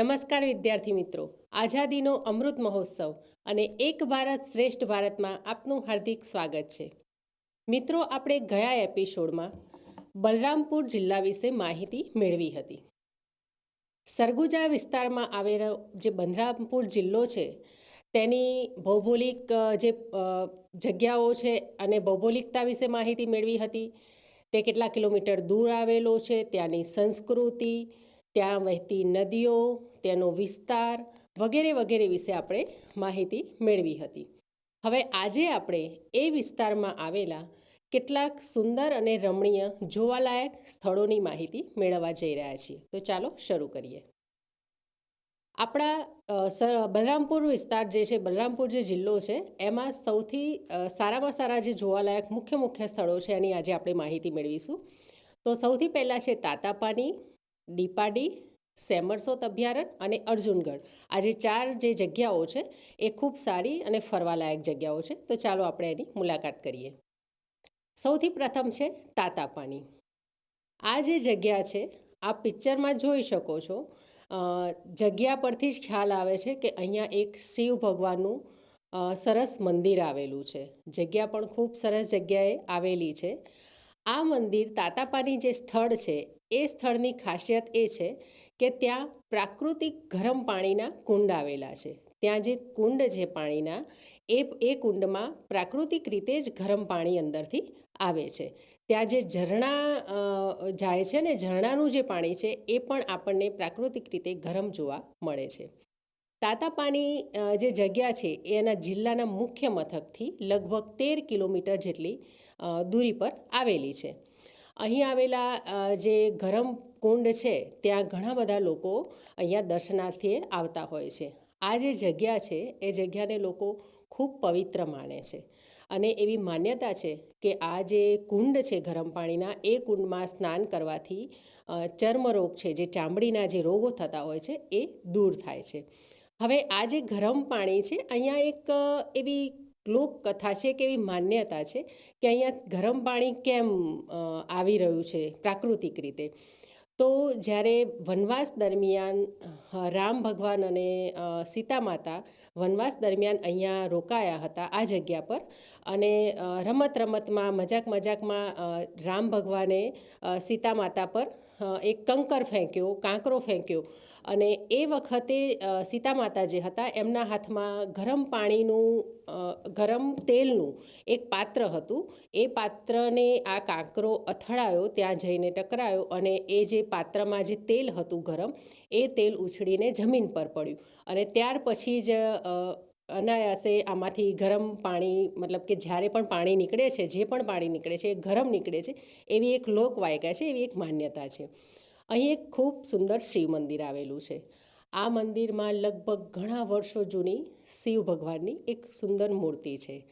નમસ્કાર વિદ્યાર્થી મિત્રો. આઝાદીનો અમૃત મહોત્સવ અને એક ભારત શ્રેષ્ઠ ભારતમાં આપનું હાર્દિક સ્વાગત છે. મિત્રો, આપણે ગયા એપિસોડમાં બલરામપુર જિલ્લા વિશે માહિતી મેળવી હતી. સરગુજા વિસ્તારમાં આવેલો જે બલરામપુર જિલ્લો છે, તેની ભૌગોલિક જે જગ્યાઓ છે અને ભૌગોલિકતા વિશે માહિતી મેળવી હતી. તે કેટલા કિલોમીટર દૂર આવેલો છે, ત્યાંની સંસ્કૃતિ ત્યાં વહેતી નદીઓ, તેનો વિસ્તાર વગેરે વગેરે વિશે આપણે માહિતી મેળવી હતી. હવે આજે આપણે એ વિસ્તારમાં આવેલા કેટલાક સુંદર અને રમણીય જોવાલાયક સ્થળોની માહિતી મેળવવા જઈ રહ્યા છીએ. તો ચાલો શરૂ કરીએ. આપણા બલરામપુર વિસ્તાર જે છે, બલરામપુર જે જિલ્લો છે, એમાં સૌથી સારામાં સારા જે જોવાલાયક મુખ્ય મુખ્ય સ્થળો છે એની આજે આપણે માહિતી મેળવીશું. તો સૌથી પહેલાં છે તાતાપાની ડીપાડી, સેમરસોત અભયારણ્ય અને અર્જુનગઢ. આ જે ચાર જે જગ્યાઓ છે, એ ખૂબ સારી અને ફરવાલાયક જગ્યાઓ છે. તો ચાલો આપણે એની મુલાકાત કરીએ. સૌથી પ્રથમ છે તાતાપાની. આ જે જગ્યા છે આ પિક્ચરમાં જોઈ શકો છો. જગ્યા પરથી જ ખ્યાલ આવે છે કે અહીંયા એક શિવ ભગવાનનું સરસ મંદિર આવેલું છે. જગ્યા પણ ખૂબ સરસ જગ્યાએ આવેલી છે. આ મંદિર તાતાપાની જે સ્થળ છે, એ સ્થળની ખાસિયત એ છે કે ત્યાં પ્રાકૃતિક ગરમ પાણીના કુંડ આવેલા છે. ત્યાં જે કુંડ છે પાણીના, એ એ કુંડમાં પ્રાકૃતિક રીતે જ ગરમ પાણી અંદરથી આવે છે. ત્યાં જે ઝરણા જાય છે ને, ઝરણાનું જે પાણી છે, એ પણ આપણને પ્રાકૃતિક રીતે ગરમ જોવા મળે છે. તાતાપાની જે જગ્યા છે એના જિલ્લાના મુખ્ય મથકથી લગભગ તેર કિલોમીટર જેટલી દૂરી પર આવેલી છે. અહીં આવેલા જે ગરમ કુંડ છે, ત્યાં ઘણા બધા લોકો અહીંયા દર્શનાર્થીએ આવતા હોય છે. આ જે જગ્યા છે, એ જગ્યાને લોકો ખૂબ પવિત્ર માને છે. અને એવી માન્યતા છે કે આ જે કુંડ છે ગરમ પાણીના, એ કુંડમાં સ્નાન કરવાથી ચર્મરોગ છે, જે ચામડીના જે રોગો થતા હોય છે, એ દૂર થાય છે. હવે આ જે ગરમ પાણી છે, અહીંયા એક એવી લોકકથા છે કે એવી માન્યતા છે કે અહીંયા ગરમ પાણી કેમ આવી રહ્યું છે પ્રાકૃતિક રીતે. તો જ્યારે વનવાસ દરમિયાન રામ ભગવાન અને સીતા માતા વનવાસ દરમિયાન અહીંયા રોકાયા હતા આ જગ્યા પર અને રમત રમતમાં, મજાક મજાકમાં રામ ભગવાને સીતા માતા પર એક કંકર ફેંક્યો, કાંકરો ફેંક્યો અને એ વખતે સીતા માતા જે હતા એમના હાથમાં ગરમ પાણીનું ગરમ તેલનું એક પાત્ર હતું. એ પાત્રને આ કાંકરો અથડાયો, ત્યાં જઈને ટકરાયો અને એ જે પાત્રમાં જે તેલ હતું ગરમ, એ તેલ ઉછળીને જમીન પર પડ્યું. અને ત્યાર પછી જ અનાયાસે આમાંથી ગરમ પાણી, મતલબ કે જ્યારે પણ પાણી નીકળે છે, જે પણ પાણી નીકળે છે, એ ગરમ નીકળે છે, એવી એક લોકવાયકા છે, એવી એક માન્યતા છે. અહીં એક ખૂબ સુંદર શિવ મંદિર આવેલું છે. આ મંદિરમાં લગભગ ઘણા વર્ષો જૂની શિવ ભગવાનની એક સુંદર મૂર્તિ છે.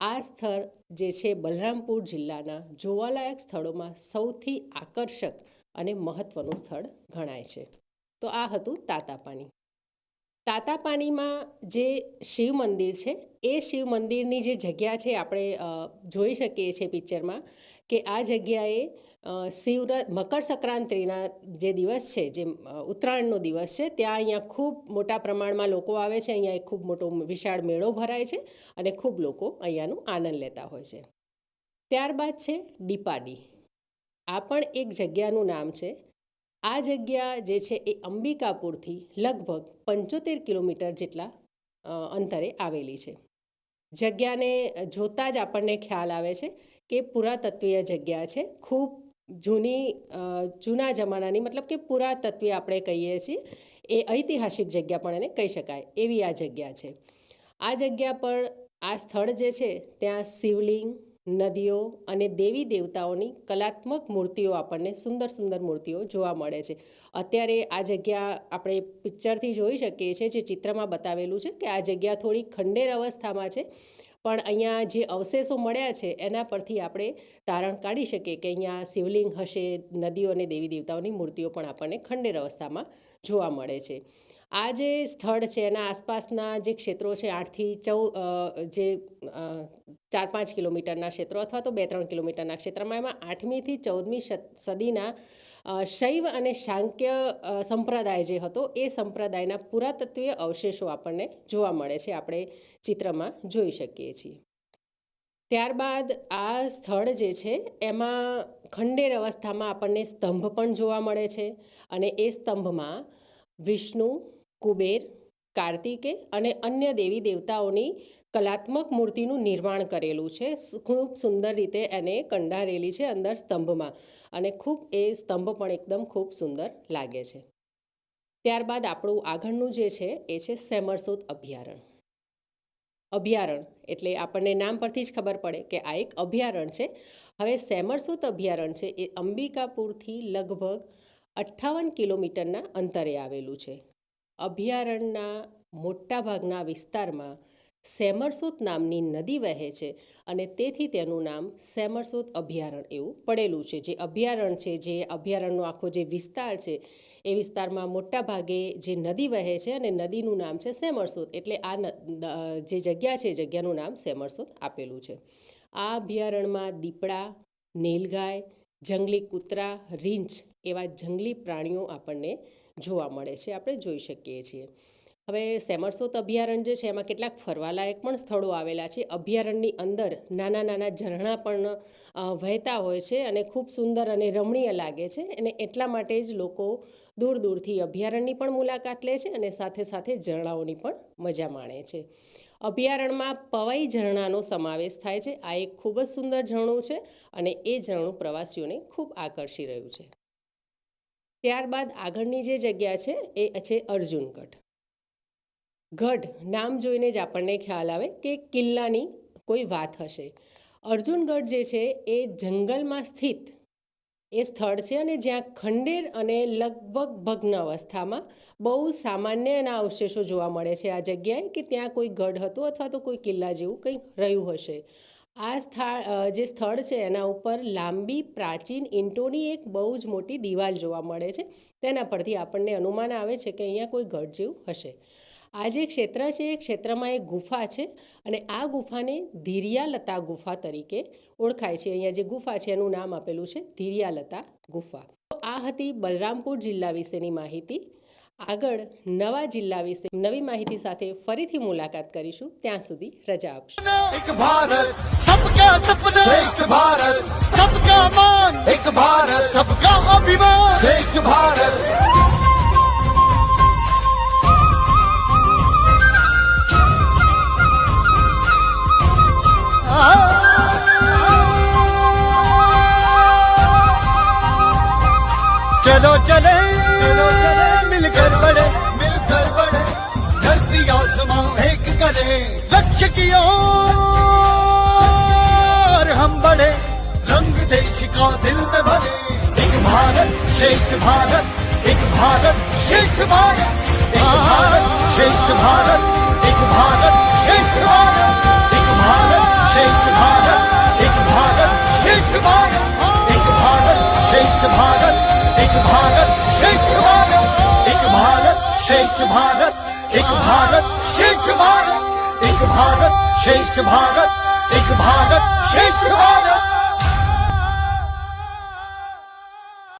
આ સ્થળ જે છે બલરામપુર જિલ્લાના જોવાલાયક સ્થળોમાં સૌથી આકર્ષક અને મહત્ત્વનું સ્થળ ગણાય છે. તો આ હતું તાતાપાની. તાતાપાનીમાં જે શિવ મંદિર છે, એ શિવ મંદિરની જે જગ્યા છે, આપણે જોઈ શકીએ છીએ પિક્ચરમાં કે આ જગ્યાએ શિવના મકર સંક્રાંતિના જે દિવસ છે, જે ઉત્તરાયણનો દિવસ છે, ત્યાં અહીંયા ખૂબ મોટા પ્રમાણમાં લોકો આવે છે, અહીંયા એક ખૂબ મોટો વિશાળ મેળો ભરાય છે અને ખૂબ લોકો અહીંયાનું આનંદ લેતા હોય છે. ત્યારબાદ છે ડીપાડી આ પણ એક જગ્યાનું નામ છે. આ જગ્યા જે છે એ અંબિકાપુરથી લગભગ પંચોતેર કિલોમીટર જેટલા અંતરે આવેલી છે. જગ્યાને જોતાં જ આપણને ખ્યાલ આવે છે કે પુરાતત્વીય જગ્યા છે. ખૂબ જૂની જૂના જમાનાની મતલબ કે પુરાતત્વીય આપણે કહીએ છીએ. એ ઐતિહાસિક જગ્યા પણ એને કહી શકાય એવી આ જગ્યા છે. આ જગ્યા પર આ સ્થળ જે છે, ત્યાં શિવલિંગ નદીઓ અને દેવી દેવતાઓની કલાત્મક મૂર્તિઓ આપણને સુંદર સુંદર મૂર્તિઓ જોવા મળે છે. અત્યારે આ જગ્યા આપણે પિક્ચરથી જોઈ શકીએ છીએ, જે ચિત્રમાં બતાવેલું છે કે આ જગ્યા થોડી ખંડેર અવસ્થામાં છે. પણ અહીંયા જે અવશેષો મળ્યા છે, એના પરથી આપણે તારણ કાઢી શકીએ કે અહીંયા શિવલિંગ હશે, નદીઓ અને દેવી દેવતાઓની મૂર્તિઓ પણ આપણને ખંડેર અવસ્થામાં જોવા મળે છે. આ જે સ્થળ છે એના આસપાસના જે ક્ષેત્રો છે, આઠથી ચૌ જે ચાર પાંચ કિલોમીટરના ક્ષેત્રો અથવા તો બે ત્રણ કિલોમીટરના ક્ષેત્રમાં, એમાં આઠમીથી ચૌદમી સદીના શૈવ અને શાંક્ય સંપ્રદાય જે હતો, એ સંપ્રદાયના પુરાતત્વીય અવશેષો આપણને જોવા મળે છે, આપણે ચિત્રમાં જોઈ શકીએ છીએ. ત્યારબાદ આ સ્થળ જે છે, એમાં ખંડેર અવસ્થામાં આપણને સ્તંભ પણ જોવા મળે છે અને એ સ્તંભમાં વિષ્ણુ કુબેર, કાર્તિકે અને અન્ય દેવી દેવતાઓની કલાત્મક મૂર્તિનું નિર્માણ કરેલું છે. ખૂબ સુંદર રીતે એને કંડારેલી છે અંદર સ્તંભમાં અને ખૂબ એ સ્તંભ પણ એકદમ ખૂબ સુંદર લાગે છે. ત્યારબાદ આપણું આગળનું જે છે એ છે સેમરસોદ અભયારણ્ય અભયારણ્ય એટલે આપણને નામ પરથી જ ખબર પડે કે આ એક અભયારણ્ય છે. હવે સેમરસોત અભયારણ્ય છે એ અંબિકાપુરથી લગભગ અઠ્ઠાવન કિલોમીટરના અંતરે આવેલું છે. અભયારણ્યના મોટાભાગના વિસ્તારમાં સેમરસોત નામની નદી વહે છે અને તેથી તેનું નામ સેમરસોત અભયારણ્ય એવું પડેલું છે. જે અભયારણ્ય છે, જે અભયારણ્યનો આખો જે વિસ્તાર છે, એ વિસ્તારમાં મોટા ભાગે જે નદી વહે છે અને નદીનું નામ છે સેમરસોત. એટલે આ જે જગ્યા છે જગ્યાનું નામ સેમરસોત આપેલું છે. આ અભયારણ્યમાં દીપડા, નીલગાય, જંગલી કૂતરા, રીંછ એવા જંગલી પ્રાણીઓ આપણને જોવા મળે છે, આપણે જોઈ શકીએ છીએ. હવે સેમરસોત અભયારણ્ય જે છે, એમાં કેટલાક ફરવાલાયક પણ સ્થળો આવેલા છે. અભયારણ્યની અંદર નાના નાના ઝરણા પણ વહેતા હોય છે અને ખૂબ સુંદર અને રમણીય લાગે છે અને એટલા માટે જ લોકો દૂર દૂરથી અભયારણ્યની પણ મુલાકાત લે છે અને સાથે સાથે ઝરણાઓની પણ મજા માણે છે. અભયારણ્યમાં પવાઈ ઝરણાનો સમાવેશ થાય છે. આ એક ખૂબ જ સુંદર ઝરણું છે અને એ ઝરણું પ્રવાસીઓને ખૂબ આકર્ષી રહ્યું છે. ત્યારબાદ આગળની જે જગ્યા છે એ છે અર્જુનગઢ ગઢ. નામ જોઈને જ આપણને ખ્યાલ આવે કે કિલ્લાની કોઈ વાત હશે. અર્જુનગઢ જે છે એ જંગલમાં સ્થિત એ સ્થળ છે અને જ્યાં ખંડેર અને લગભગ ભગ્ન અવસ્થામાં બહુ સામાન્ય એના અવશેષો જોવા મળે છે. આ જગ્યાએ કે ત્યાં કોઈ ગઢ હતો અથવા તો કોઈ કિલ્લા જેવું કંઈક રહ્યું હશે. આ સ્થળ જે સ્થળ છે એના ઉપર લાંબી, પ્રાચીન ઈંટોની એક બહુ જ મોટી દિવાલ જોવા મળે છે. તેના પરથી આપણને અનુમાન આવે છે કે અહીંયા કોઈ ગઢ જેવું હશે. આ જે ક્ષેત્ર છે એ ક્ષેત્રમાં એક ગુફા છે અને આ ગુફાને ધીરિયાલતા ગુફા તરીકે ઓળખાય છે. અહીંયા જે ગુફા છે એનું નામ આપેલું છે ધીરિયાલતા ગુફા. તો આ હતી બલરામપુર જિલ્લા વિશેની માહિતી. આગળ નવા જિલ્લા વિશે નવી માહિતી સાથે ફરીથી મુલાકાત કરીશું. ત્યાં સુધી રજા આપશો. એક ભારત, સબકા સપના. શ્રેષ્ઠ ભારત. સબકા માન. એક ભારત, સબકા અભિમાન. શ્રેષ્ઠ ભારત. चलो चले चलो चले मिलकर बड़े मिलकर बढ़े धरती आसमां एक करे लक्ष्य की ओर हम बढ़े रंग देश का दिल में भरे एक भारत श्रेष्ठ भारत एक भारत श्रेष्ठ भारत एक भारत श्रेष्ठ भारत एक भारत श्रेष्ठ भारत एक भारत श्रेष्ठ भारत एक भारत श्रेष्ठ भारत एक भारत श्रेष्ठ भारत श्रेष्ठ भारत एक भारत श्रेष्ठ भारत एक भारत श्रेष्ठ भारत एक भारत श्रेष्ठ भारत